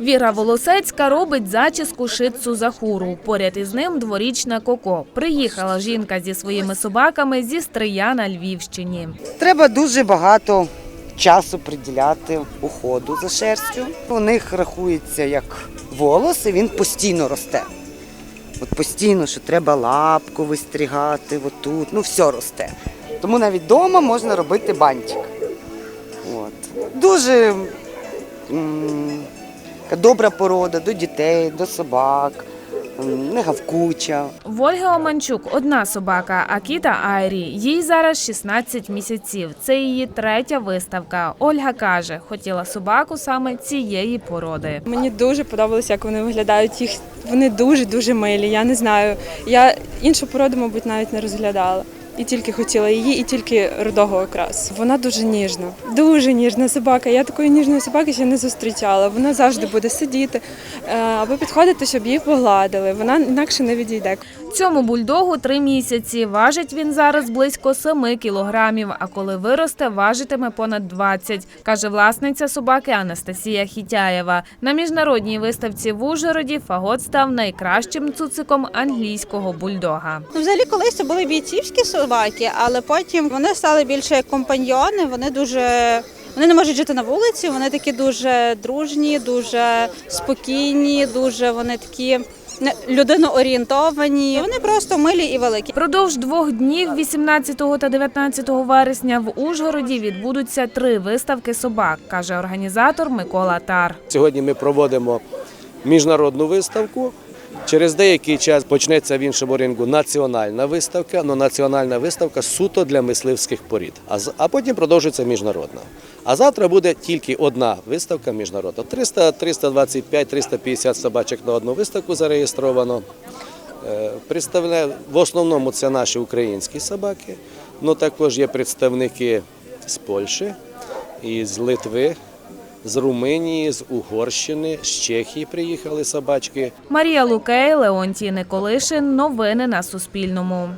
Віра Волосецька робить зачіску шицу Захуру. Поряд із ним дворічна Коко. Приїхала жінка зі своїми собаками зі Стрия на Львівщині. Треба дуже багато часу приділяти уходу за шерстю. У них рахується як волос, і він постійно росте. От постійно, що треба лапку вистрігати, отут, ну все росте. Тому навіть вдома можна робити бантик. От. Дуже добра порода до дітей, до собак, не гавкуча. В Ольги Оманчук одна собака, Акіта Айрі. Їй зараз 16 місяців. Це її третя виставка. Ольга каже, хотіла собаку саме цієї породи. Мені дуже подобалося, як вони виглядають. Їх вони дуже дуже милі. Я не знаю. Я іншу породу, мабуть, навіть не розглядала. І тільки хотіла її, і тільки рудого окрасу. Вона дуже ніжна, дуже ніжна собака. Я такої ніжної собаки ще не зустрічала. Вона завжди буде сидіти е, або підходити, щоб її погладили. Вона інакше не відійде. Цьому бульдогу три місяці. Важить він зараз близько 7 кілограмів, а коли виросте, важитиме понад 20, каже власниця собаки Анастасія Хітяєва. На міжнародній виставці в Ужгороді Фагот став найкращим цуциком англійського бульдога. Ну, взагалі, колись це були бійцівські собаки, але потім вони стали більше як компаньйони. Вони дуже вони не можуть жити на вулиці. Вони такі дуже дружні, дуже спокійні, дуже вони такі не- людиноорієнтовані. Вони просто милі і великі. Продовж двох днів, 18 та 19 вересня, в Ужгороді відбудуться три виставки собак, каже організатор Микола Тар. Сьогодні ми проводимо міжнародну виставку. Через деякий час почнеться в іншому рингу національна виставка, але національна виставка суто для мисливських порід. А, потім продовжиться міжнародна. А завтра буде тільки одна виставка міжнародна. 300, 325, 350 собачок на одну виставку зареєстровано. Е, в основному це наші українські собаки, але також є представники з Польщі і з Литви, з Румунії, з Угорщини, з Чехії приїхали собачки. Марія Лукей, Леонтій Николишин. Новини на Суспільному.